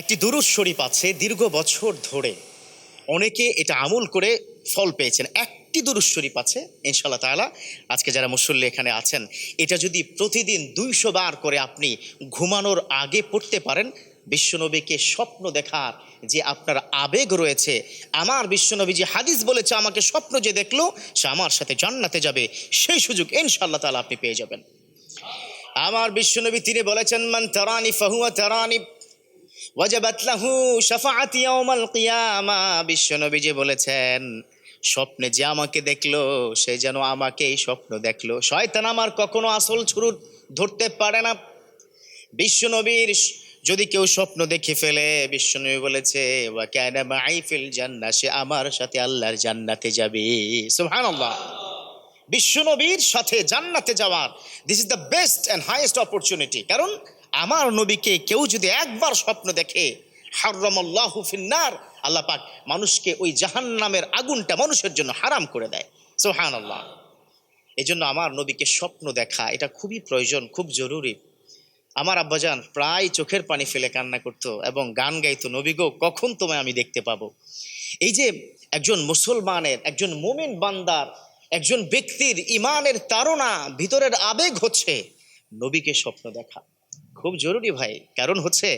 একটি দুরুদ শরীফ আছে দীর্ঘ বছর ধরে। অনেকে এটা আমল করে ফল পেয়েছেন। একটি দুরুদ শরীফ আছে ইনশাল্লাহ তাআলা। আজকে যারা মুসল্লি এখানে আছেন, এটা যদি প্রতিদিন দুইশো বার করে আপনি ঘুমানোর আগে পড়তে পারেন, বিশ্বনবীকে স্বপ্ন দেখার যে আপনার আবেগ রয়েছে, আমার বিশ্বনবী যে হাদিস বলেছে, আমাকে স্বপ্ন যে দেখল, সে আমার সাথে জান্নাতে যাবে, সেই সুযোগ ইনশাল্লাহ তাআলা আপনি পেয়ে যাবেন। আমার বিশ্বনবী তিনি বলেছেন, মান তারানি, ফাহুয়া তারানি ওয়াজাবাত লাহু শাফাআত ইয়াউমাল কিয়ামা। বিশ্বনবী যে বলেছেন, স্বপ্নে যে আমাকে দেখল, সে যেন আমাকেই স্বপ্ন দেখল। শয়তান আমার কখনো আসল ছুরু ধরতে পারে না। বিশ্বনবীর যদি কেউ স্বপ্ন দেখে ফেলে, বিশ্বনবী বলেছে, ওয়া জান্নাহ সে আমার সাথে আল্লাহর জান্নাতে যাবে। বিশ্বনবীর সাথে জান্নাতে যাওয়ার this is the best and highest opportunity কারণ আমার নবীকে কেউ যদি একবার স্বপ্ন দেখে হার্রমাল্লাহু আল্লাহ পাক মানুষকে ওই জাহান্নামের আগুনটা মানুষের জন্য হারাম করে দেয়। সোহান আল্লাহ এই জন্য আমার নবীকে স্বপ্ন দেখা, এটা খুবই প্রয়োজন, খুব জরুরি। আমার আব্বাজান প্রায় চোখের পানি ফেলে কান্না করতো এবং গান গাইতো, নবী গো, কখন তোমায় আমি দেখতে পাবো? এই যে একজন মুসলমানের, একজন মোমিন বান্দার, একজন ব্যক্তির ইমানের তারা ভিতরের আবেগ হচ্ছে, নবীকে স্বপ্ন দেখা। খুব জরুরি ভাই। কারণ হচ্ছে,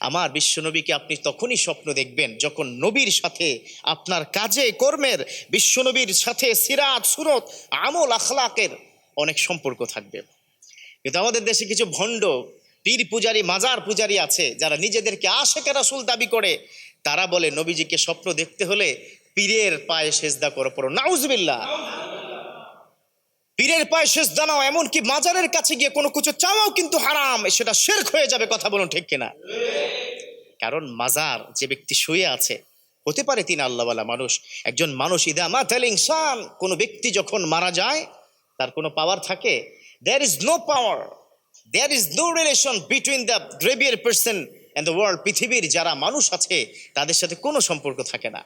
আমার বিশ্বনবীকে আপনি তখনই স্বপ্ন দেখবেন যখন নবীর সাথে আপনার কাজে, কর্মের বিশ্বনবীর সাথে সিরাত, সুরত, আমল, আখলাকের অনেক সম্পর্ক থাকবে। কিন্তু আমাদের দেশে কিছু ভণ্ড পীর পূজারি, মাজার পূজারি আছে, যারা নিজেদেরকে আশেকে রাসুল দাবি করে। তারা বলে, নবীজিকে স্বপ্ন দেখতে হলে পীরের পায়ে সেজদা করো পড়ো। নাউজবিল্লা পীরের পায়ে সেজদা নাও এমনকি মাজারের কাছে গিয়ে কোনো কিছু চাওয়াও কিন্তু হারাম, সেটা শেরক হয়ে যাবে কথা বলুন ঠিক কিনা? কারণ মাজার যে ব্যক্তি শুয়ে আছে, হতে পারে তিনি আল্লাহওয়ালা মানুষ, একজন মানুষ ইদা মাতাল ইনসান, কোনো ব্যক্তি যখন মারা যায়, তার কোনো পাওয়ার থাকে there is no power there is no relation between the graver person and the world পৃথিবীর যারা মানুষ আছে, তাদের সাথে কোনো সম্পর্ক থাকে না।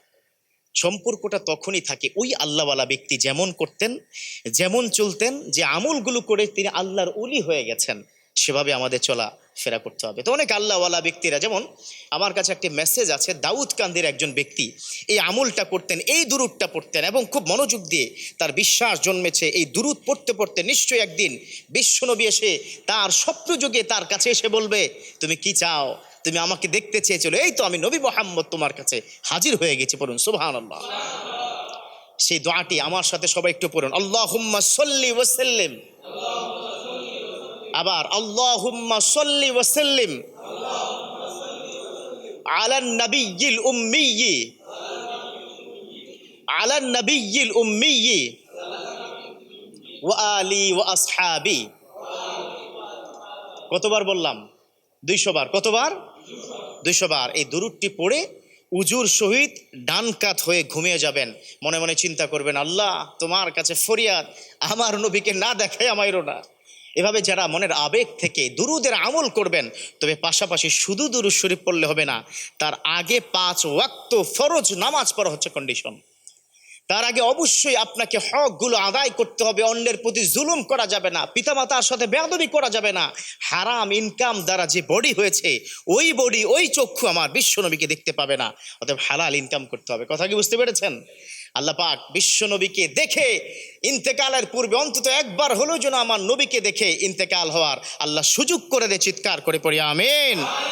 সম্পর্কটা তখনই থাকে ওই আল্লাহওয়ালা ব্যক্তি যেমন করতেন, যেমন চলতেন, যে আমলগুলো করে তিনি আল্লাহর উলি হয়ে গেছেন, সেভাবে আমাদের চলা ফেরা করতে হবে। তো অনেক আল্লাহওয়ালা ব্যক্তিরা, যেমন আমার কাছে একটি মেসেজ আছে, দাউদ কান্দির একজন ব্যক্তি, এই আমলটা করতেন, এই দুরুদটা পড়তেন এবং খুব মনোযোগ দিয়ে তার বিশ্বাস জন্মেছে, এই দুরুদ পড়তে পড়তে নিশ্চয়ই একদিন বিশ্বনবী এসে তার স্বপ্নযোগে তার কাছে এসে বলবে, তুমি কি চাও তুমি আমাকে দেখতে চেয়েছিল। এই তো আমি নবী মোহাম্মদ তোমার কাছে হাজির হয়ে গেছি পড়ুন সুবহান আল্লাহ সেই দোয়াটি আমার সাথে সবাই একটু পড়ুন। আল্লাহ হুম্মা সল্লি ওয়াসাল্লিম আবার আল্লাহুম্মা সল্লি ওয়াসাল্লিম আলান নবিয়্যিল উম্মিয়্যি। আলান নবিয়্যিল উম্মিয়্যি। ওয়া আলি ওয়া আসহাবি। কতবার বললাম? দুইশো বার। কতবার? দুইশো বার এই দুরুদটি পড়ে উজুর সহিত ডান কাত হয়ে ঘুমিয়ে যাবেন। মনে মনে চিন্তা করবেন, আল্লাহ, তোমার কাছে ফরিয়াদ, আমার নবীকে না দেখায় আমারও না। এভাবে যারা মনের আবেগ থেকে দুরুদের আমল করবেন, তবে পাশাপাশি শুধু দুরুদ শরীফ পড়লে হবে না, তার আগে পাঁচ ওয়াক্ত ফরজ নামাজ পড়া হচ্ছে কন্ডিশন তার আগে অবশ্যই আপনাকে হকগুলো আদায় করতে হবে, অন্যের প্রতি জুলুম করা যাবে না, পিতামাতার সাথে বেয়াদবি করা যাবে না। হারাম ইনকাম দ্বারা যে বডি হয়েছে, ওই বডি ওই চক্ষু আমার বিশ্বনবীকে দেখতে পাবে না। অতএব হালাল ইনকাম করতে হবে, কথা কি বুঝতে পেরেছেন? আল্লাহ পাক বিশ্বনবীকে দেখে, ইন্তেকালের পূর্বে অন্তত একবার হলেও যেন আমার নবীকে দেখে ইন্তেকাল হওয়ার আল্লাহ সুযোগ করে দে চিৎকার করে পড়ি, আমিন।